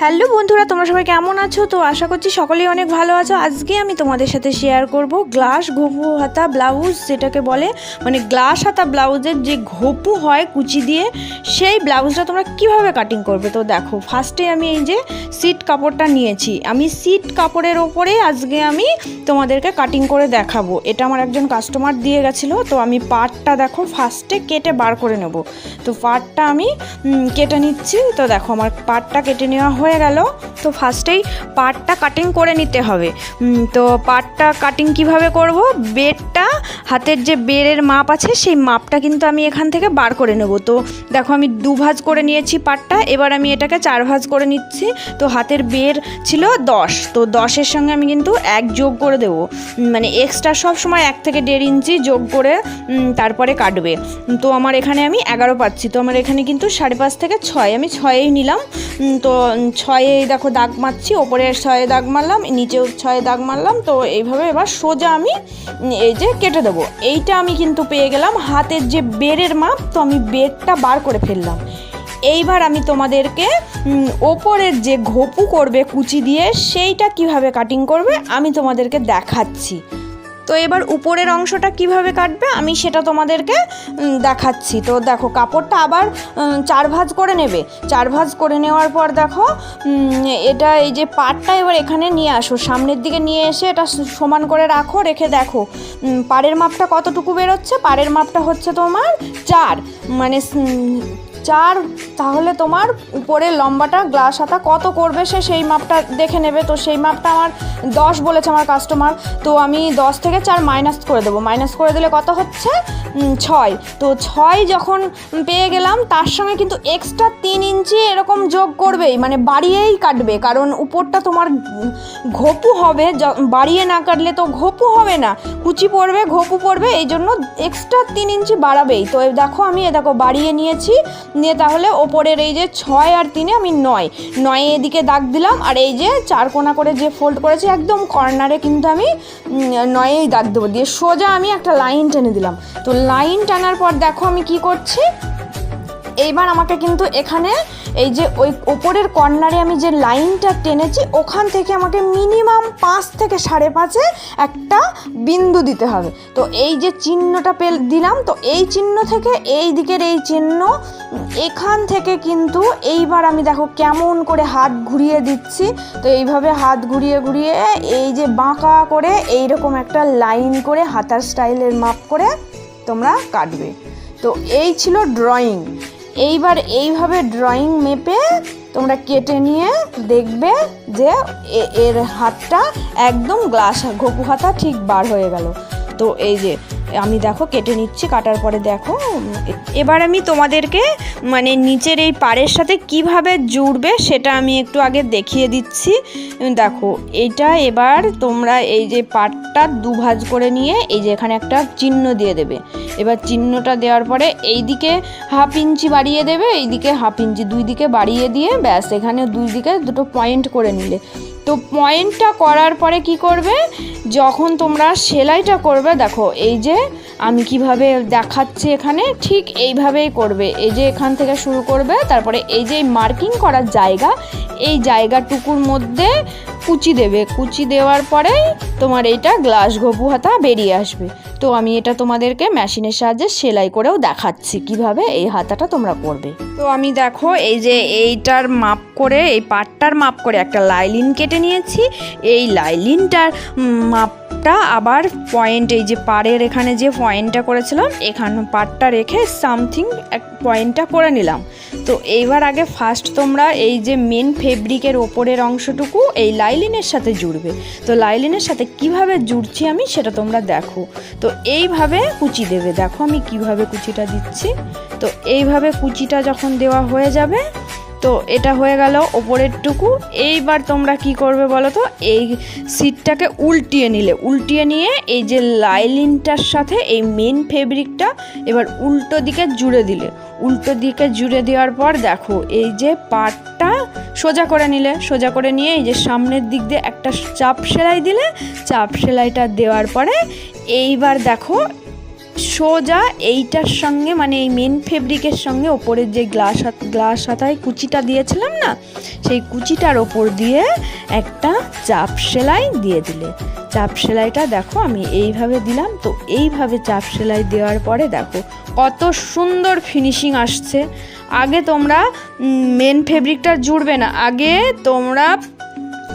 Hello বন্ধুরা, তোমরা সবাই কেমন আছো? তো আশা করছি সকলেই অনেক ভালো আছো। আজকে আমি তোমাদের সাথে শেয়ার করব গ্লাস ঘপু হাতা ব্লাউজ যেটাকে বলে মানে গ্লাস হাতা ব্লাউজের যে ঘপু হয় কুচি দিয়ে, সেই ব্লাউজটা তোমরা কীভাবে কাটিং করবে? তো দেখো ফার্স্টে আমি এই যে সিট কাপড়টা নিয়েছি। আমি সিট কাপড়ের ওপরে আজকে আমি তোমাদেরকে কাটিং করে দেখাবো। এটা আমার একজন কাস্টমার দিয়ে গেছিল, তো আমি পাটটা দেখো ফার্স্টে কেটে বার করে নেব। তো পাটটা আমি কেটে নিচ্ছি। তো দেখো, আমার পাটটা কেটে নেওয়া হয়ে গেল, তো ফার্স্টেই পাটটা কাটিং করে নিতে হবে। তো পার্টটা কাটিং কীভাবে করব? বেডটা, হাতের যে বেড়ের মাপ আছে, সেই মাপটা কিন্তু আমি এখান থেকে বার করে নেব। তো দেখো, আমি দু ভাঁজ করে নিয়েছি পাটটা, এবার আমি এটাকে চার ভাঁজ করে নিচ্ছি। তো হাতের বের ছিল দশ, তো দশের সঙ্গে আমি কিন্তু এক যোগ করে দেবো। মানে এক্সট্রা সব সময় এক থেকে দেড় ইঞ্চি যোগ করে তারপরে কাটবে। তো আমার এখানে আমি এগারো পাচ্ছি, তো আমার এখানে কিন্তু সাড়ে পাঁচ থেকে ছয়, আমি ছয়েই নিলাম। তো ছয়ে দেখো দাগ মারছি ওপরে ছয়ে দাগ মারলাম নিচেও ছয়ে দাগ মারলাম, তো এইভাবে এবার সোজা আমি এই যে কেটে দেবো। এইটা আমি কিন্তু পেয়ে গেলাম, হাতের যে বেরের মাপ, তো আমি বেরটা বার করে ফেললাম। এইবার আমি তোমাদেরকে ওপরের যে ঘপু করবে কুচি দিয়ে, সেইটা কীভাবে কাটিং করবে, আমি তোমাদেরকে দেখাচ্ছি। তো এবার উপরের অংশটা কীভাবে কাটবে আমি সেটা তোমাদেরকে দেখাচ্ছি। তো দেখো, কাপড়টা আবার চার ভাঁজ করে নেবে। চার ভাঁজ করে নেওয়ার পর দেখো এটা এই যে পাটটা এবার এখানে নিয়ে আসো। সামনের দিকে নিয়ে এসে এটা সমান করে রাখো, রেখে দেখো পাড়ের মাপটা কতটুকু বেরোচ্ছে? পাড়ের মাপটা হচ্ছে তোমার চার। মানে চার, তাহলে তোমার উপরে লম্বাটা গ্লাস হাতা কত করবে সে সেই মাপটা দেখে নেবে। তো সেই মাপটা আমার দশ বলেছে আমার কাস্টমার তো আমি দশ থেকে চার মাইনাস করে দেবো। মাইনাস করে দিলে কত হচ্ছে? ছয়। তো ছয় যখন পেয়ে গেলাম, তার সঙ্গে কিন্তু এক্সট্রা তিন ইঞ্চি এরকম যোগ করবেই। মানে বাড়িয়েই কাটবে। কারণ উপরটা তোমার ঘপু হবে। বাড়িয়ে না কাটলে তো ঘপু হবে না। কুচি পড়বে, ঘপু পড়বে। এই জন্য এক্সট্রা তিন ইঞ্চি বাড়াবেই। তো দেখো আমি এ দেখো বাড়িয়ে নিয়েছি। নিয়ে তাহলে ওপরের এই যে ছয় আর তিনে আমি নয়। নয় এদিকে দাগ দিলাম আর এই যে চার কোনা করে যে ফোল্ড করেছি একদম কর্নারে কিন্তু আমি নয়েই দাগ দেবো। দিয়ে সোজা আমি একটা লাইন টেনে দিলাম। তো লাইন টানার পর দেখো আমি কি করছি? এইবার আমাকে কিন্তু এখানে এই যে ওই ওপরের কর্নারে আমি যে লাইনটা টেনেছি, ওখান থেকে আমাকে মিনিমাম পাঁচ থেকে সাড়ে পাঁচে একটা বিন্দু দিতে হবে। তো এই যে চিহ্নটা পে দিলাম, তো এই চিহ্ন থেকে এই দিকের এই চিহ্ন, এখান থেকে কিন্তু এইবার আমি দেখো কেমন করে হাত ঘুরিয়ে দিচ্ছি। তো এইভাবে হাত ঘুরিয়ে ঘুরিয়ে এই যে বাঁকা করে এইরকম একটা লাইন করে হাতার স্টাইলের মাপ করে তোমরা কাটবে। তো এই ছিল ড্রয়িং। এইবার এইভাবে ড্রয়িং মেপে তোমরা কেটে নিয়ে দেখবে যে এর হাতটা একদম গ্লাস ঘপু হাতা ঠিক বার হয়ে গেল। তো এই যে, আমি দেখো কেটে নিচ্ছি, কাটার পরে দেখো, এবার আমি তোমাদেরকে মানে নিচের এই পাড়ের সাথে কীভাবে জুড়বে সেটা আমি একটু আগে দেখিয়ে দিচ্ছি। দেখো, এটা এবার তোমরা এই যে পাটটা দুভাজ করে নিয়ে এই যে এখানে একটা চিহ্ন দিয়ে দেবে। এবার চিহ্নটা দেওয়ার পরে এই দিকে হাফ ইঞ্চি বাড়িয়ে দেবে এই দিকে হাফ ইঞ্চি দুই দিকে বাড়িয়ে দিয়ে ব্যাস, এখানে দুই দিকে দুটো পয়েন্ট করে নিলে। তো পয়েন্টটা করার পরে কি করবে? যখন তোমরা সেলাইটা করবে, দেখো, এই যে আমি কীভাবে দেখাচ্ছি এখানে, ঠিক এইভাবেই করবে। এই যে এখান থেকে শুরু করবে, তারপরে এই যে মার্কিং করার জায়গা, এই জায়গাটুকুর মধ্যে কুচি দেবে। কুচি দেওয়ার পরেই তোমার এইটা গ্লাস ঘপু হাতা বেরিয়ে আসবে। তো আমি এটা তোমাদেরকে মেশিনের সাহায্যে সেলাই করেও দেখাচ্ছি কীভাবে এই হাতাটা তোমরা করবে। তো আমি দেখো এই যে এইটার মাপ করে, এই পাটটার মাপ করে একটা লাইলিন কেটে নিয়েছি। এই লাইলিনটার মাপটা আবার পয়েন্ট, এই যে পাড়ের এখানে যে পয়েন্টটা করেছিলাম, এখানে পাটটা রেখে সামথিং এক পয়েন্টটা করে নিলাম। তো এইবার আগে ফার্স্ট তোমরা এই যে মেন ফেব্রিকের ওপরের অংশটুকু এই লাইলিনের সাথে জুড়বে। তো লাইলিনের সাথে কীভাবে জুড়ছি আমি সেটা তোমরা দেখো। তো এইভাবে কুচি দেবে। দেখো আমি কীভাবে কুচিটা দিচ্ছি। তো এইভাবে কুচিটা যখন দেওয়া হয়ে যাবে তো এটা হয়ে গেল ওপরেরটুকু। এইবার তোমরা কি করবে বলো তো? এই সিটটাকে উল্টিয়ে নিলে। উল্টিয়ে নিয়ে এই যে লাইলিনটার সাথে এই মেন ফেব্রিকটা এবার উল্টো দিকে জুড়ে দিলে। উল্টো দিকে জুড়ে দেওয়ার পর দেখো, এই যে পাটটা সোজা করে নিলে। সোজা করে নিয়ে এই যে সামনের দিক দিয়ে একটা চাপ সেলাই দিলে। চাপ সেলাইটা দেওয়ার পরে এইবার দেখো সোজা এইটার সঙ্গে মানে এই মেন ফেব্রিকের সঙ্গে ওপরের যে গ্লাস গ্লাস হাতায় কুচিটা দিয়েছিলাম না, সেই কুচিটার ওপর দিয়ে একটা চাপ সেলাই দিয়ে দিলে। চাপ সেলাইটা দেখো আমি এইভাবে দিলাম, তো এইভাবে চাপ সেলাই দেওয়ার পরে দেখো কত সুন্দর ফিনিশিং আসছে। আগে তোমরা মেন ফেব্রিকটা জুড়বে না, আগে তোমরা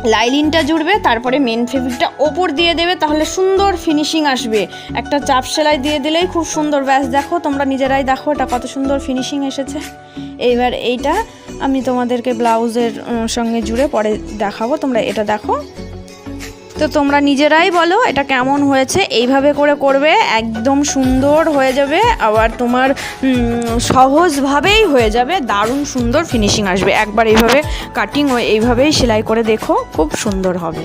লাইলিনটা জুড়বে, তারপরে মেন ফেব্রিকটা ওপর দিয়ে দেবে, তাহলে সুন্দর ফিনিশিং আসবে। একটা চাপ সেলাই দিয়ে দিলেই খুব সুন্দর। ব্যাস, দেখো, তোমরা নিজেরাই দেখো এটা কত সুন্দর ফিনিশিং এসেছে। এইবার এইটা আমি তোমাদেরকে ব্লাউজের সঙ্গে জুড়ে পরে দেখাবো, তোমরা এটা দেখো। তো তোমরা নিজেরাই বলো এটা কেমন হয়েছে। এইভাবে করে করবে, একদম সুন্দর হয়ে যাবে। আবার তোমার সহজভাবেই হয়ে যাবে। দারুণ সুন্দর ফিনিশিং আসবে। একবার এইভাবে কাটিং ও এইভাবেই সেলাই করে দেখো, খুব সুন্দর হবে।